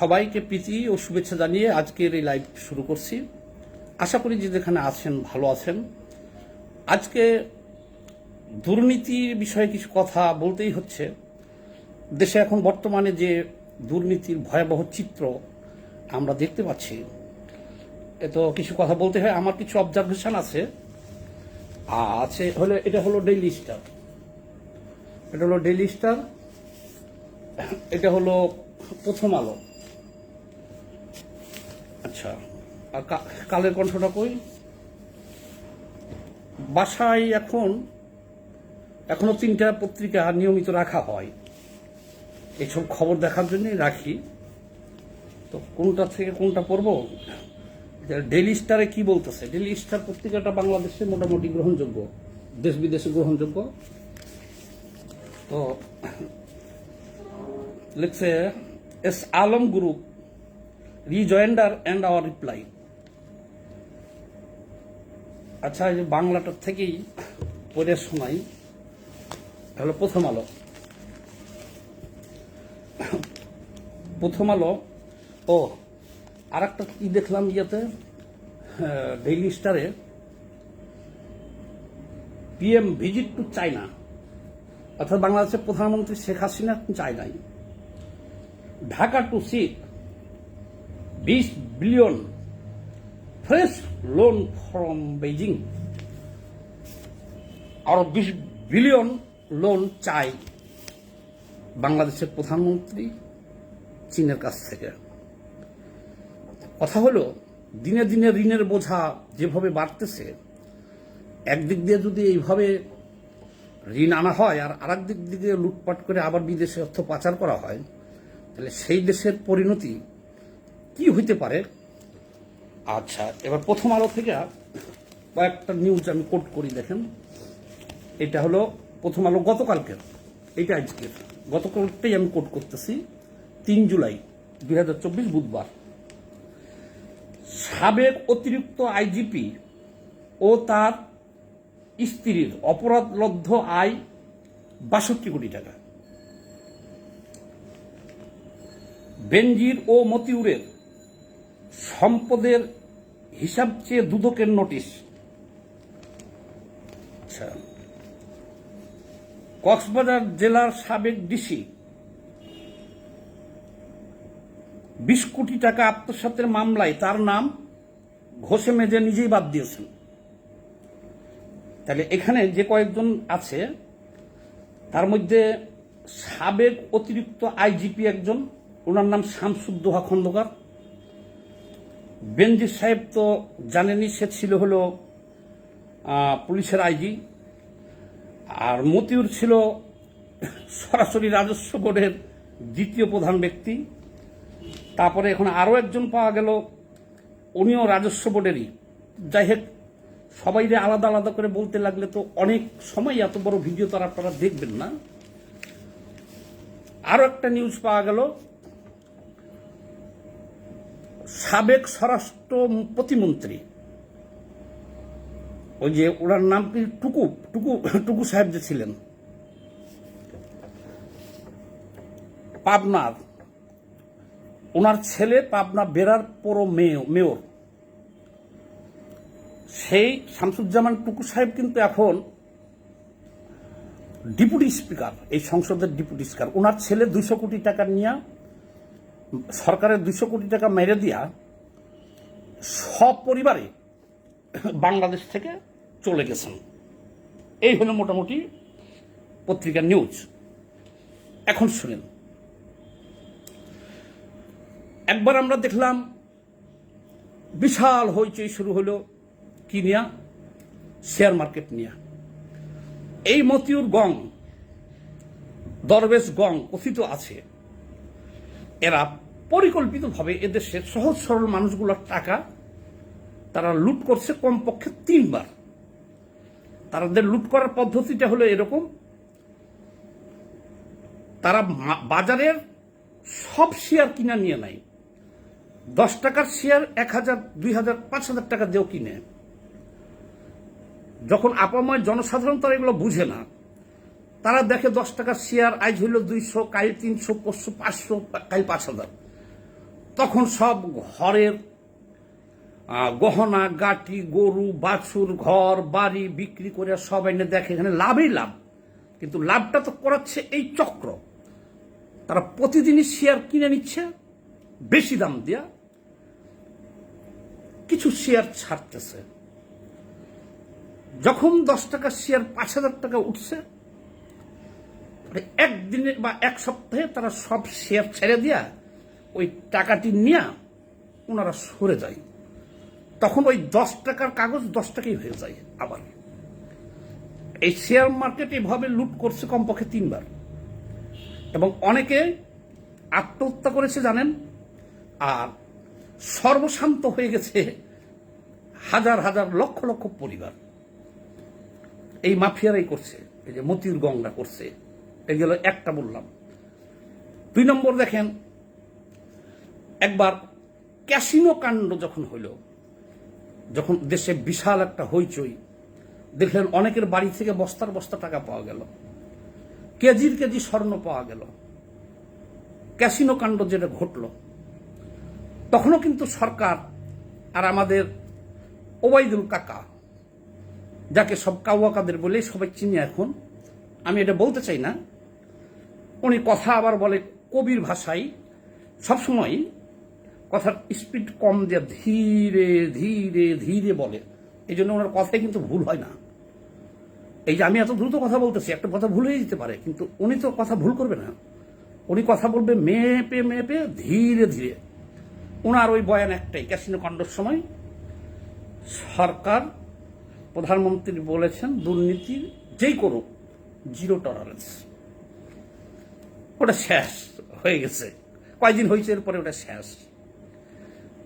সবাইকে প্রীতি ও শুভেচ্ছা জানিয়ে আজকের এই লাইভ শুরু করছি। আশা করি যে যেখানে আছেন ভালো আছেন। আজকে দুর্নীতির বিষয়ে কিছু কথা বলতেই হচ্ছে। দেশে এখন বর্তমানে যে দুর্নীতির ভয়াবহ চিত্র আমরা দেখতে পাচ্ছি তো কিছু কথা বলতে হয়। আমার কিছু অবজারভেশন আছে। আছে হলো এটা হলো ডেইলি স্টার এটা হলো ডেইলি স্টার এটা হলো প্রথম আলো। আচ্ছা আর কালের কণ্ঠটা কই? বাসায় এখন, এখনও তিনটা পত্রিকা নিয়মিত রাখা হয়। এইসব খবর দেখার জন্যই রাখি। তো কোনটা থেকে কোনটা পড়ব? ডেলি স্টারে কি বলতেছে? ডেলি স্টার পত্রিকাটা বাংলাদেশে মোটামুটি গ্রহণযোগ্য, দেশ বিদেশে গ্রহণযোগ্য। তো, লিখছে, S Alam group rejoinder and our reply আচ্ছা এই বাংলাটার থেকেই পড়ে শোনাই। হলো প্রথম আলো। প্রথম আলো, ও আর একটা কি দেখলাম ইয়েতে? ডেইলি স্টারে পিএম ভিজিট টু চায়না অর্থাৎ বাংলাদেশের প্রধানমন্ত্রী শেখ হাসিনা চায়নায়। ঢাকা টু সিট বিশ billion fresh loan from Beijing আরও বিশ বিলিয়ন লোন চাই বাংলাদেশের প্রধানমন্ত্রী চীনের কাছ থেকে। কথা হলো, দিনে দিনে ঋণের বোঝা যেভাবে বাড়তেছে, একদিক দিয়ে যদি এইভাবে ঋণ আনা হয় আর আরেক দিক দিয়ে লুটপাট করে আবার বিদেশে অর্থ পাচার করা হয়, তাহলে সেই দেশের পরিণতি কি হইতে পারে? আচ্ছা এবার প্রথম আলো থেকে কয়েকটা নিউজ আমি কোট করি, দেখেন। এটা হলো প্রথম আলো গতকালকের, এটা আজকের। গতকালটাই আমি কোট করতেছি, তিন জুলাই দুই চব্বিশ বুধবার। সাবেক অতিরিক্ত আইজিপি ও তার স্ত্রীর অপরাধলব্ধ আয় বাষট্টি কোটি টাকা। বেনজির ও মতিউরের সম্পদের হিসাব চেয়ে দুদকের নোটিশ। আচ্ছা। কক্সবাজার জেলার সাবেক ডিসি। বিশ কোটি টাকা আত্মসাতের মামলায় তার নাম ঘষে মেজে নিজেই বাদ দিয়েছেন। তাহলে এখানে যে কয়েকজন আছে, তার মধ্যে সাবেক অতিরিক্ত আইজিপি একজন, ওনার নাম শামসুদ্দোহা খন্দকার। বেনজির সাহেব তো জানেনই, সে ছিল হলো পুলিশের আইজি। আর মতিউর ছিল সরাসরি রাজস্ব বোর্ডের দ্বিতীয় প্রধান ব্যক্তি। তারপরে এখন আরও একজন পাওয়া গেল, উনিও রাজস্ব বোর্ডেরই। যাই হোক সবাই আলাদা আলাদা করে বলতে লাগলে তো অনেক সময় এত বড় ভিডিও তো আর আপনারা দেখবেন না। আরও একটা নিউজ পাওয়া গেল সাবেক স্বরাষ্ট্র প্রতিমন্ত্রী। ওই যে ওনার নাম কি? টুকু টুকু টুকু সাহেব যে ছিলেন। পাবনার। ওনার ছেলে পাবনা বেরার পৌর মেয়- মেয়র। সেই শামসুজ্জামান টুকু সাহেব কিন্তু এখন ডিপুটি স্পিকার, এই সংসদের ডিপুটি স্পিকার। ওনার ছেলে দুইশো কোটি টাকা নিয়ে সরকারের দুইশো কোটি টাকা মেরে দিয়া সব পরিবারে বাংলাদেশ থেকে চলে গেছেন। এই হলো মোটামুটি পত্রিকার নিউজ। এখন শুনেন। একবার আমরা দেখলাম বিশাল হইচই শুরু হলো কি নিয়া? শেয়ার মার্কেট নিয়া। এই মতিউর গং, দরবেশ গং কথিত আছে। এরা পরিকল্পিতভাবে এদেশের সহজ সরল মানুষগুলোর টাকা তারা লুট করছে কমপক্ষে তিনবার। তাদের লুট করার পদ্ধতিটা হলো এরকম। তারা বাজারের সব শেয়ার কিনা নিয়ে নেয়। দশ টাকার শেয়ার এক হাজার, দুই হাজার, পাঁচ হাজার টাকা দিয়েও কিনে। যখন আপাময় জনসাধারণ তারা এগুলো বুঝে না তারা দেখে দশ টাকার শেয়ার আজ হইল দুইশো, কাল তিনশো, পরশু পাঁচশো, কাল পাঁচ হাজার। তখন সব ঘরের গহনা গাটি গরু, বাছুর, ঘর, বাড়ি বিক্রি করে সব এনে দেখে। এখানে লাভই লাভ। কিন্তু লাভটা তো করাচ্ছে এই চক্র। তারা প্রতিদিনই শেয়ার কিনে নিচ্ছে, বেশি দাম দিয়া কিছু শেয়ার ছাড়তেছে। যখন দশ টাকা শেয়ার পাঁচ হাজার টাকা উঠছে একদিনে বা এক সপ্তাহে তারা সব শেয়ার ছেড়ে দিয়া ওই টাকাটি নিয়ে ওনারা সরে যায়। তখন ওই দশ টাকার কাগজ দশ টাকাই হয়ে যায় আবার। এই শেয়ার মার্কেট এভাবে লুট করছে কমপক্ষে তিনবার। এবং অনেকে আত্মহত্যা করেছে জানেন, আর সর্বশান্ত হয়ে গেছে হাজার হাজার লক্ষ লক্ষ পরিবার। এই মাফিয়ারাই করছে, এই যে মতির গঙ্গা করছে। এগুলো একটা বললাম। দুই নম্বর দেখেন, একবার ক্যাসিনো কাণ্ড যখন হইল, যখন দেশে বিশাল একটা হইচই, দেখলেন অনেকের বাড়ি থেকে বস্তার বস্তা টাকা পাওয়া গেল, কেজির কেজি স্বর্ণ পাওয়া গেল। ক্যাসিনো কাণ্ড যেটা ঘটল, তখনও কিন্তু সরকার আর আমাদের ওবায়দুল কাকা, যাকে সব কাউয়াকাদের বলে সবাই চিনি এখন আমি এটা বলতে চাই না। উনি কথা আবার বলে কবির ভাষায়। সবসময় কথার স্পিড কম দিয়ে ধীরে ধীরে ধীরে বলে। এই জন্য ওনার কথাই কিন্তু ভুল হয় না। এই যে আমি এত দ্রুত কথা বলতেছি, একটা কথা ভুল হয়ে যেতে পারে, কিন্তু উনি তো কথা ভুল করবে না। উনি কথা বলবে মেপে মেপে, ধীরে ধীরে। ওনার ওই বয়ান একটাই ক্যাসিনো কাণ্ডর সময় সরকার, প্রধানমন্ত্রী বলেছেন, দুর্নীতি যেই করুক জিরো টলারেন্স ওটা শেষ, হয়ে গেছে। কয়েকদিন হয়েছে এরপরে ওটা শেষ।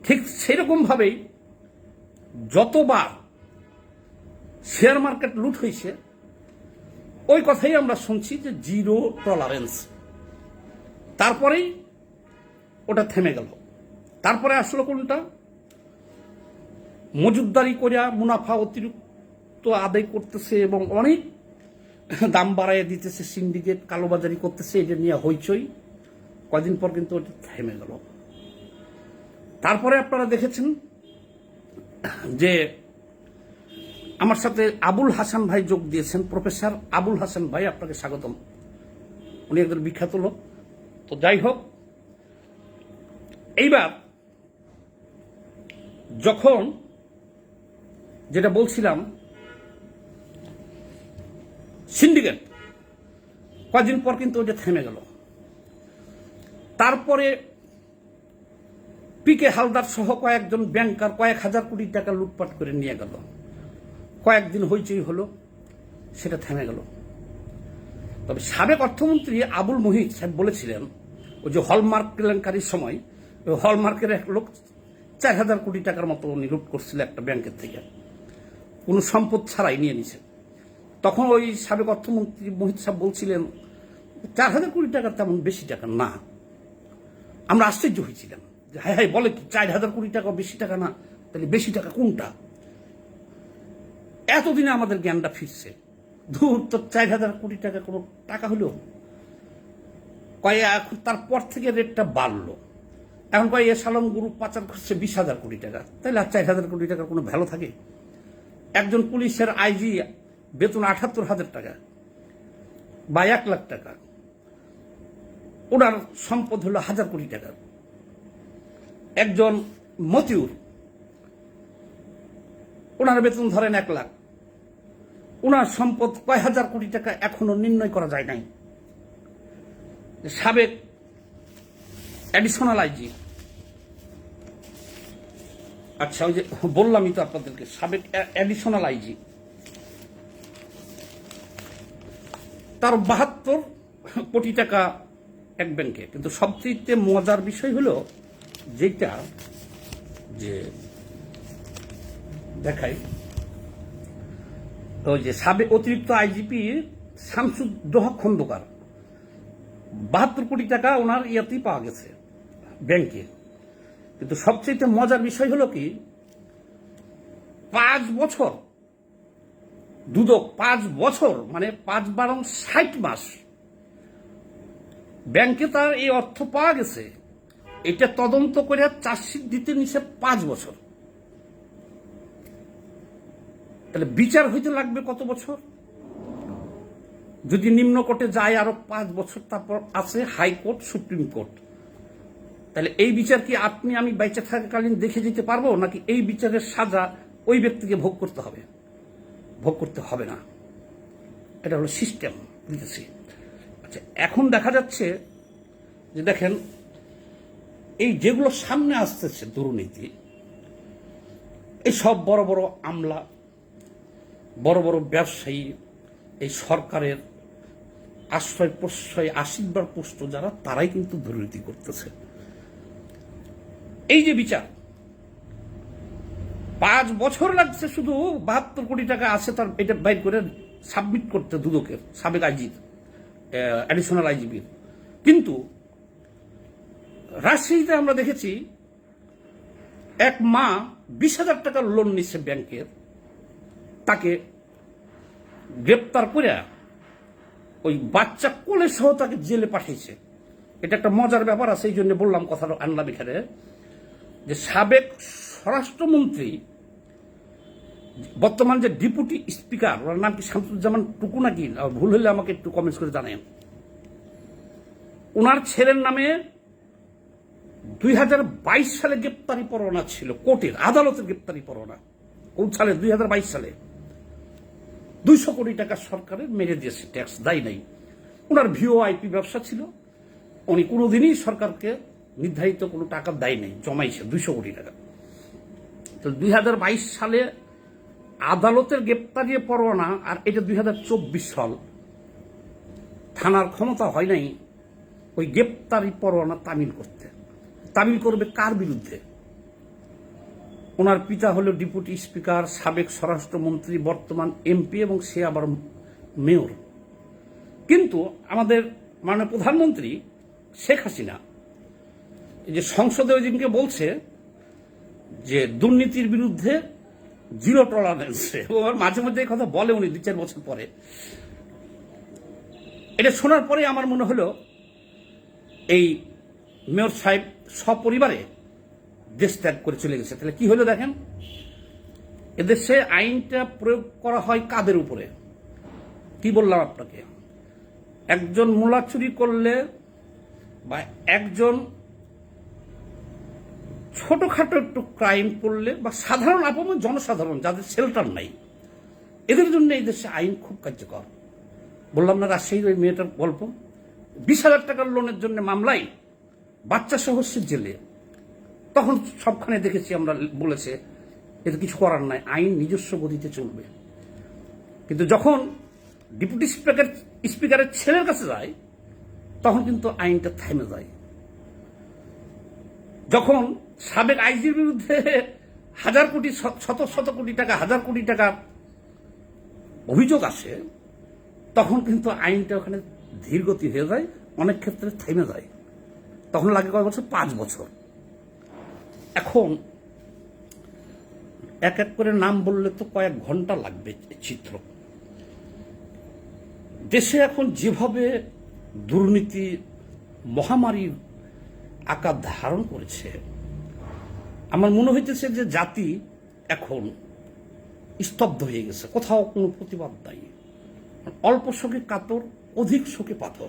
ঠিক সেরকম ভাবেই যতবার শেয়ার মার্কেট লুট হয়েছে, ওই কথাই আমরা শুনছি যে জিরো টলারেন্স তারপরেই ওটা থেমে গেল। তারপরে আসলো কোনটা? মজুদদারি করিয়া মুনাফা অতিরিক্ত আদায় করতেছে এবং অনেক দাম বাড়াইয়া দিতেছে সিন্ডিকেট কালোবাজারি করতেছে, এটা নিয়ে হইচই। কয়দিন পর কিন্তু ওটা থেমে গেল। তারপরে আপনারা দেখেছেন যে আমার সাথে আবুল হাসান ভাই যোগ দিয়েছেন। প্রফেসর আবুল হাসান ভাই, আপনাকে স্বাগতম। উনি একজন বিখ্যাত লোক। তো যাই হোক, এইবার যখন যেটা বলছিলাম সিন্ডিকেট। কয়েকদিন পর কিন্তু ওটা থেমে গেল। তারপরে পিকে হালদার সহ কয়েকজন ব্যাংকার কয়েক হাজার কোটি টাকা লুটপাট করে নিয়ে গেল। কয়েকদিন হইচই হলো, সেটা থেমে গেল। তবে সাবেক অর্থমন্ত্রী আবুল মুহিত সাহেব বলেছিলেন, ওই যে হলমার্ক কেলেঙ্কারির সময়, ওই হলমার্কের এক লোক চার হাজার কোটি টাকার মতো উনি লুট করছিল একটা ব্যাংকের থেকে। কোনো সম্পদ ছাড়াই নিয়ে নিছে। তখন ওই সাবেক অর্থমন্ত্রী মোহিত সাহেব বলছিলেন, চার হাজার কোটি টাকা তেমন বেশি টাকা না। আমরা আশ্চর্য হয়েছিলাম যে হ্যাঁ হ্যাঁ বলে কি, চার হাজার কোটি টাকা বেশি টাকা না? তাহলে বেশি টাকা কোনটা? এতদিনে আমাদের জ্ঞানটা ফিরছে। ধূর, তো চার হাজার কোটি টাকা কোনো টাকা হলো? কয়ে, এখন তারপর থেকে রেটটা বাড়লো। এখন কয়ে, এ সালম গ্রুপ পাচার করছে বিশ হাজার কোটি টাকা। তাহলে আর চার হাজার কোটি টাকার কোনো ভ্যালু থাকে? একজন পুলিশের আইজি বেতন আঠাত্তর হাজার টাকা বা এক লাখ টাকা। ওনার সম্পদ হলো হাজার কোটি টাকা। একজন মতিউর। ওনার বেতন ধরেন এক লাখ। ওনার সম্পদ কয় হাজার কোটি টাকা এখনও নির্ণয় করা যায় নাই। সাবেক অ্যাডিশনাল আইজি। আচ্ছা ওই যে বললামই তো আপনাদেরকে, সাবেক অ্যাডিশনাল আইজি। তার বাহাত্তর কোটি টাকা এক ব্যাংকে কিন্তু সবচেয়ে মজার বিষয় হলো যেটা যে দেখাই ওই যে সাবেক অতিরিক্ত আইজিপি শামসুদ্দোহা খন্দকার, বাহাত্তর কোটি টাকা ওনার ইয়াতেই পাওয়া গেছে ব্যাংকে কিন্তু সবচেয়ে মজার বিষয় হলো কি, পাঁচ বছর দুদক পাঁচ বছর মানে পাঁচ বারং ষাট মাস। ব্যাংকে তার এই অর্থ পাওয়া গেছে। এটা তদন্ত করে চার্জশিট দিতে নিছে পাঁচ বছর। তাহলে বিচার হইতে লাগবে কত বছর? যদি নিম্ন কোর্টে যায় আরও পাঁচ বছর, তারপর আছে হাইকোর্ট সুপ্রিম কোর্ট। তাহলে এই বিচার কি আপনি আমি বেঁচে থাকাকালীন দেখে যেতে পারব, নাকি এই বিচারের সাজা ওই ব্যক্তিকে ভোগ করতে হবে? ভোগ করতে হবে না। এটা হলো সিস্টেম বুঝতেছি আচ্ছা এখন দেখা যাচ্ছে যে দেখেন, এই যেগুলো সামনে আসতেছে দুর্নীতি, এই সব বড় বড় আমলা, বড় বড় ব্যবসায়ী, এই সরকারের আশ্রয় প্রশ্রয়, আশীর্বাদ পুষ্ট যারা, তারাই কিন্তু দুর্নীতি করতেছে। এই যে বিচার পাঁচ বছর লাগছে শুধু বাহাত্তর কোটি টাকা আছে তার এটা বাইর করে সাবমিট করতে দুদকের, সাবেক আইজির অ্যাডিশনাল আইজিবির। কিন্তু রাজশাহীতে আমরা দেখেছি এক মা বিশ হাজার টাকার লোন নিচ্ছে ব্যাংকের, তাকে গ্রেপ্তার করে ওই বাচ্চা কোলে সহ তাকে জেলে পাঠিয়েছে। এটা একটা মজার ব্যাপার আছে, এই জন্য বললাম কথাটা আনলাম এখানে, যে সাবেক স্বরাষ্ট্রমন্ত্রী, বর্তমান যে ডেপুটি স্পিকার, ওনার নাম কি শামসুজ্জামান টুকু নাকি? ভুল হলে আমাকে একটু কমেন্টস করে জানেন ওনার ছেলের নামে দুই হাজার বাইশ সালে গ্রেপ্তারি পরোয়ানা ছিল, কোর্টের, আদালতের গ্রেপ্তারি পরোয়ানা। কোন সালে? দুই হাজার বাইশ সালে। দুইশো কোটি টাকা সরকারের মেরে দিয়েছে ট্যাক্স দায় নাই। ওনার ভিও আইপি ব্যবসা ছিল। উনি কোনোদিনই সরকারকে নির্ধারিত কোনো টাকা দেয় নাই, জমাইছে দুইশো কোটি টাকা। তো দুই হাজার বাইশ সালে আদালতের গ্রেপ্তারি পরোয়ানা, আর এটা দুই চব্বিশ সাল। থানার ক্ষমতা হয় নাই ওই গ্রেপ্তারি পরোয়ানা তামিল করতে। তামিল করবে কার বিরুদ্ধে? ওনার পিতা হলো ডিপুটি স্পিকার, সাবেক স্বরাষ্ট্রমন্ত্রী, বর্তমান এমপি এবং সে আবার মেয়র। কিন্তু আমাদের মাননীয় প্রধানমন্ত্রী শেখ হাসিনা যে সংসদে ওই দিনকে বলছে যে দুর্নীতির বিরুদ্ধে জিরো টলারেন্স এবং মাঝে মধ্যে এই কথা বলে উনি দু চার বছর পরে। এটা শোনার পরে আমার মনে হলো, এই মেয়র সাহেব সপরিবারে দেশ ত্যাগ করে চলে গেছে। তাহলে কি হলো দেখেন? এদেশে আইনটা প্রয়োগ করা হয় কাদের উপরে? কি বললাম আপনাকে? একজন মোলা চুরি করলে বা একজন ছোটখাটো একটু ক্রাইম করলে বা সাধারণ আপন জনসাধারণ, যাদের শেল্টার নাই, এদের জন্য এই দেশে আইন খুব কার্যকর। বললাম না রাজশাহীর ওই মেয়েটার গল্প? বিশ হাজার টাকার লোনের জন্য মামলায় বাচ্চা সহ সে জেলে। তখন সবখানে দেখেছি আমরা বলেছে, এতে কিছু করার নাই, আইন নিজস্ব গতিতে চলবে। কিন্তু যখন ডেপুটি স্পিকার স্পিকারের ছেলের কাছে যায়, তখন কিন্তু আইনটা থেমে যায়। যখন সাবেক আইজির বিরুদ্ধে হাজার কোটি, শত- শত কোটি টাকা, হাজার কোটি টাকা অভিযোগ আসে, তখন কিন্তু আইনটা ওখানে ধীরগতি হয়ে যায়, অনেক ক্ষেত্রে থেমে যায়। তখন লাগে কয় বছর? পাঁচ বছর। এখন এক এক করে নাম বললে তো কয়েক ঘণ্টা লাগবে চিত্র। দেশে এখন যেভাবে দুর্নীতি, মহামারীর আকার ধারণ করেছে আমার মনে হইতেছে যে জাতি এখন স্তব্ধ হয়ে গেছে। কোথাও কোনো প্রতিবাদ নাই। অল্প শোকে কাতর, অধিক শোকে পাথর।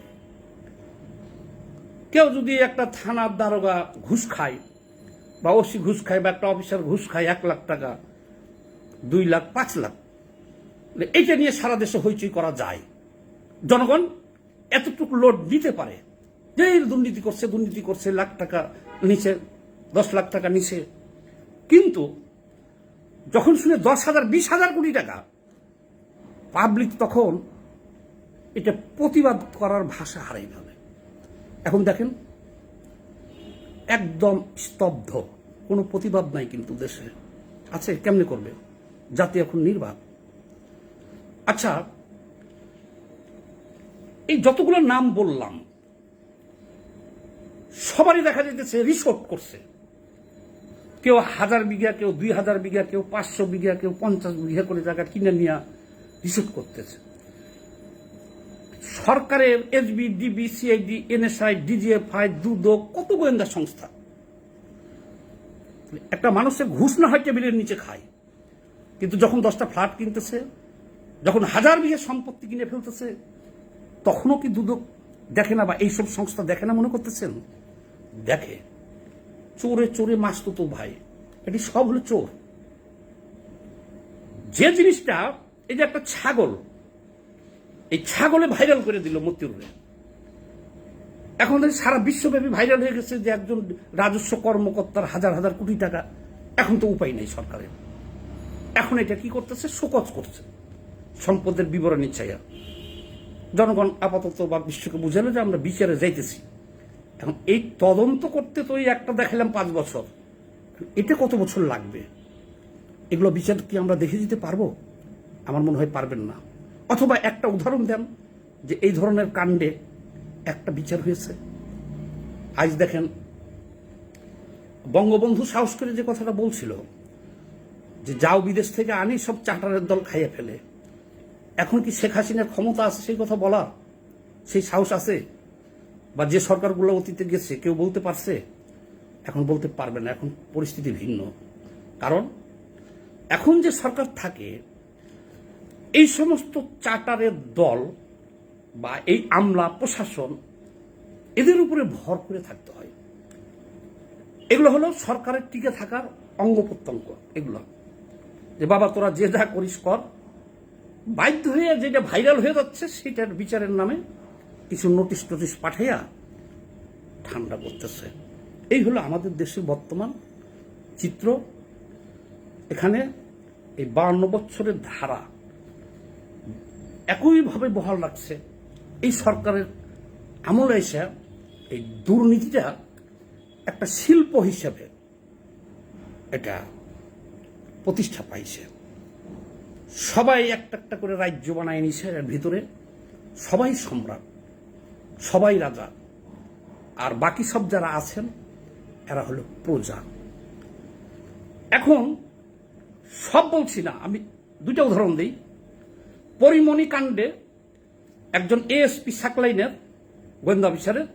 কেউ যদি একটা থানার দারোগা ঘুষ খায়, বা ওসি ঘুষ খায়, বা একটা অফিসার ঘুষ খায় এক লাখ টাকা, দুই লাখ, পাঁচ লাখ মানে এইটা নিয়ে সারা দেশে হইচই করা যায়। জনগণ এতটুকু লোড দিতে পারে। যে দুর্নীতি করছে দুর্নীতি করছে, লাখ টাকা নিচে, দশ লাখ টাকা নিচে কিন্তু যখন শুনে দশ হাজার, বিশ হাজার কোটি টাকা পাবলিক তখন এটা প্রতিবাদ করার ভাষা হারাই ফেলে। এখন দেখেন, একদম স্তব্ধ, কোনো প্রতিবাদ নাই কিন্তু দেশে। আছে কেমনে করবে? জাতি এখন নির্বাক। আচ্ছা এই যতগুলো নাম বললাম, সবারই দেখা যেতেছে রিসোর্ট করছে। কেউ হাজার বিঘা, কেউ দুই হাজার বিঘা, কেউ পাঁচশো বিঘা, কেউ পঞ্চাশ বিঘা করে জায়গা কিনে নিয়ে রিসোর্ট করতেছে। সরকারের SB DB CID NSI DGFI Dudok কত গোয়েন্দা সংস্থা। একটা মানুষের ঘুষ না হয় টেবিলের নিচে খায়। কিন্তু যখন দশটা ফ্ল্যাট কিনতেছে, যখন হাজার বিঘে সম্পত্তি কিনে ফেলতেছে, তখনও কি দুদক দেখে না বা এইসব সংস্থা দেখে না মনে করতেছেন? দেখে। চোরে চোরে মাস তো ভাই। এটি সব হলো চোর। যে জিনিসটা, এই যে একটা ছাগল, এই ছাগলে ভাইরাল করে দিল মতিউরে। এখন সারা বিশ্বব্যাপী ভাইরাল হয়ে গেছে যে একজন রাজস্ব কর্মকর্তার হাজার হাজার কোটি টাকা। এখন তো উপায় নেই সরকারের। এখন এটা কি করতেছে? শোকজ করছে। সম্পদের বিবরণী চাইয়া জনগণ আপাতত বা বিশ্বকে বুঝালো যে আমরা বিচারে যাইতেছি। এখন এই তদন্ত করতে তো এই একটা দেখালাম পাঁচ বছর। এটা কত বছর লাগবে? এগুলো বিচার কি আমরা দেখে দিতে পারব? আমার মনে হয় পারবেন না। অথবা একটা উদাহরণ দেন যে এই ধরনের কাণ্ডে একটা বিচার হয়েছে। আজ দেখেন, বঙ্গবন্ধু সাহস করে যে কথাটা বলছিল, যে যাও বিদেশ থেকে আনি, সব চাটারের দল খাইয়ে ফেলে। এখন কি শেখ হাসিনার ক্ষমতা আছে সেই কথা বলা সেই সাহস আছে? বা যে সরকারগুলো অতীতে গেছে, কেউ বলতে পারছে? এখন বলতে পারবে না, এখন পরিস্থিতি ভিন্ন। কারণ, এখন যে সরকার থাকে, এই সমস্ত চার্টারের দল বা এই আমলা প্রশাসন, এদের উপরে ভর করে থাকতে হয়। এগুলো হলো সরকারের টিকে থাকার অঙ্গ প্রত্যঙ্গ, এগুলো। যে বাবা, তোরা যে যা করিস কর। বাধ্য হয়ে যেটা ভাইরাল হয়ে যাচ্ছে, সেটার বিচারের নামে কিছু নোটিশ টোটিশ পাঠাইয়া ঠান্ডা করতেছে। এই হলো আমাদের দেশের বর্তমান চিত্র। এখানে এই বান্ন বছরের ধারা একইভাবে বহাল রাখছে। এই সরকারের আমলে এসে এই দুর্নীতিটা একটা শিল্প হিসেবে এটা প্রতিষ্ঠা পাইছে। সবাই একটা একটা করে রাজ্য বানায় নিছে এর ভিতরে। সবাই সম্রাট। সবাই রাজা। আর বাকি সব যারা আছেন, এরা হলো প্রজা। এখন সব বলছি না, আমি দুইটা উদাহরণ দিই। পরিমণি কাণ্ডে একজন এএসপি সাকলাইনের গোয়েন্দা অফিসারের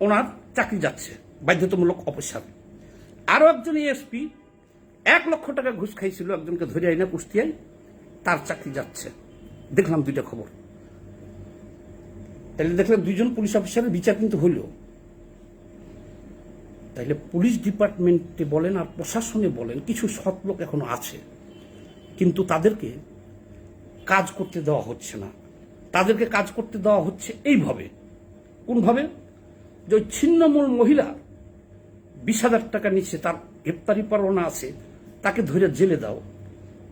ওনার চাকরি যাচ্ছে, বাধ্যতামূলক অপসার আরও একজন এএসপি এক লক্ষ টাকা ঘুষ খাইছিল, একজনকে ধরে আইনা কুষ্টিয়ায়, তার চাকরি যাচ্ছে। দেখলাম দুইটা খবর। তাহলে দেখলাম দুইজন পুলিশ অফিসারের বিচার কিন্তু হইল। তাইলে পুলিশ ডিপার্টমেন্টে বলেন আর প্রশাসনে বলেন, কিছু সৎ লোক এখনও আছে। কিন্তু তাদেরকে কাজ করতে দেওয়া হচ্ছে না। তাদেরকে কাজ করতে দেওয়া হচ্ছে এইভাবে। কোনভাবে? যে ওই ছিন্নমূল মহিলা বিশ হাজার টাকা নিচ্ছে, তার গ্রেপ্তারি পরোয়ানা আছে, তাকে ধরে জেলে দাও।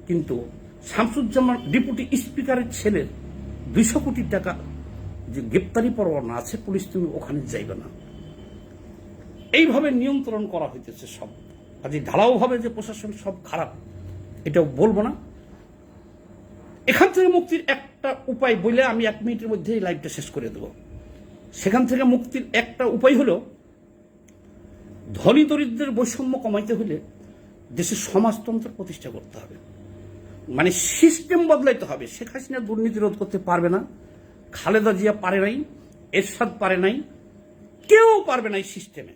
কিন্তু শামসুজ্জামান ডেপুটি স্পিকারের ছেলের দুইশো কোটি টাকা যে গ্রেপ্তারি পরোয়ানা আছে, পুলিশ তুমি ওখানে যাইবে না। এইভাবে নিয়ন্ত্রণ করা হইতেছে সব। কাজে ঢালাওভাবে যে প্রশাসন সব খারাপ, এটাও বলব না। এখান থেকে মুক্তির একটা উপায় বলে আমি এক মিনিটের মধ্যে এই লাইভটা শেষ করে দেব। সেখান থেকে মুক্তির একটা উপায় হলো, ধনী দরিদ্রের বৈষম্য কমাইতে হলে দেশের সমাজতন্ত্র প্রতিষ্ঠা করতে হবে। মানে সিস্টেম বদলাইতে হবে। শেখ হাসিনা দুর্নীতি রোধ করতে পারবে না। খালেদা জিয়া পারে নাই, এরশাদ পারে নাই, কেউ পারবে না এই সিস্টেমে।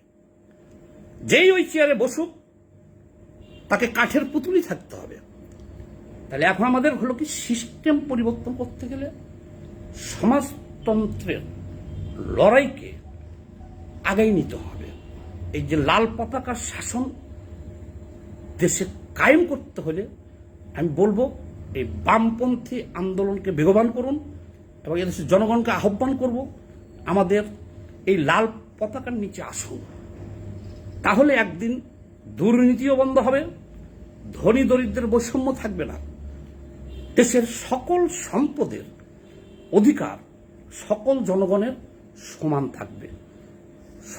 যেই ওই চেয়ারে বসুক, তাকে কাঠের পুতুলি থাকতে হবে। তাহলে এখন আমাদের হলো কি সিস্টেম পরিবর্তন করতে গেলে সমাজতন্ত্রের লড়াইকে আগাই নিতে হবে। এই যে লাল পতাকার শাসন দেশে কায়েম করতে হলে আমি বলব, এই বামপন্থী আন্দোলনকে বেগবান করুন এবং এদেশের জনগণকে আহ্বান করব, আমাদের এই লাল পতাকার নিচে আসুন। তাহলে একদিন দুর্নীতিও বন্ধ হবে, ধনী দরিদ্রের বৈষম্য থাকবে না। দেশের সকল সম্পদের অধিকার সকল জনগণের সমান থাকবে।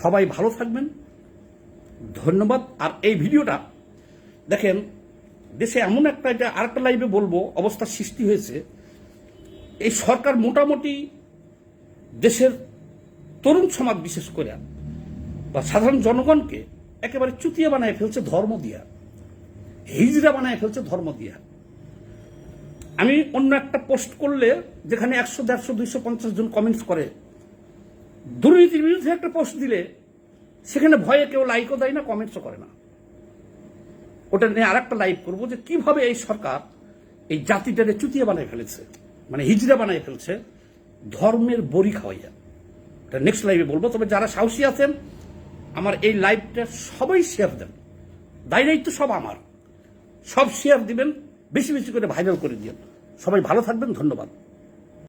সবাই ভালো থাকবেন। ধন্যবাদ। আর এই ভিডিওটা, দেখেন, দেশে এমন একটা আরেকটা লাইভে বলব, অবস্থা সৃষ্টি হয়েছে। এই সরকার মোটামুটি দেশের তরুণ সমাজ বিশেষ করে বা সাধারণ জনগণকে একেবারে চুতিয়া বানায় ফেলছে ধর্ম দিয়া। হিজড়া বানায় ফেলছে ধর্ম দিয়া। আমি অন্য একটা পোস্ট করলে যেখানে একশো, দেড়শো, দুইশো, পঞ্চাশ জন কমেন্টস করে, দুর্নীতির বিরুদ্ধে একটা পোস্ট দিলে সেখানে ভয়ে কেউ লাইকও দেয় না কমেন্টসও করে না। ওটা নিয়ে আরেকটা লাইভ করব যে কীভাবে এই সরকার এই জাতিটারে চুতিয়া বানায় ফেলেছে। মানে হিজড়া বানায় ফেলছে, ধর্মের বড়ি খাওয়াইয়া। এটা নেক্সট লাইভে বলব, তবে যারা সাহসী আছেন, আমার এই লাইভটা সবাই শেয়ার দেন। দায়িত্ব তো সব আমার। সব শেয়ার দিবেন, বেশি বেশি করে ভাইরাল করে দিন সবাই ভালো থাকবেন, ধন্যবাদ।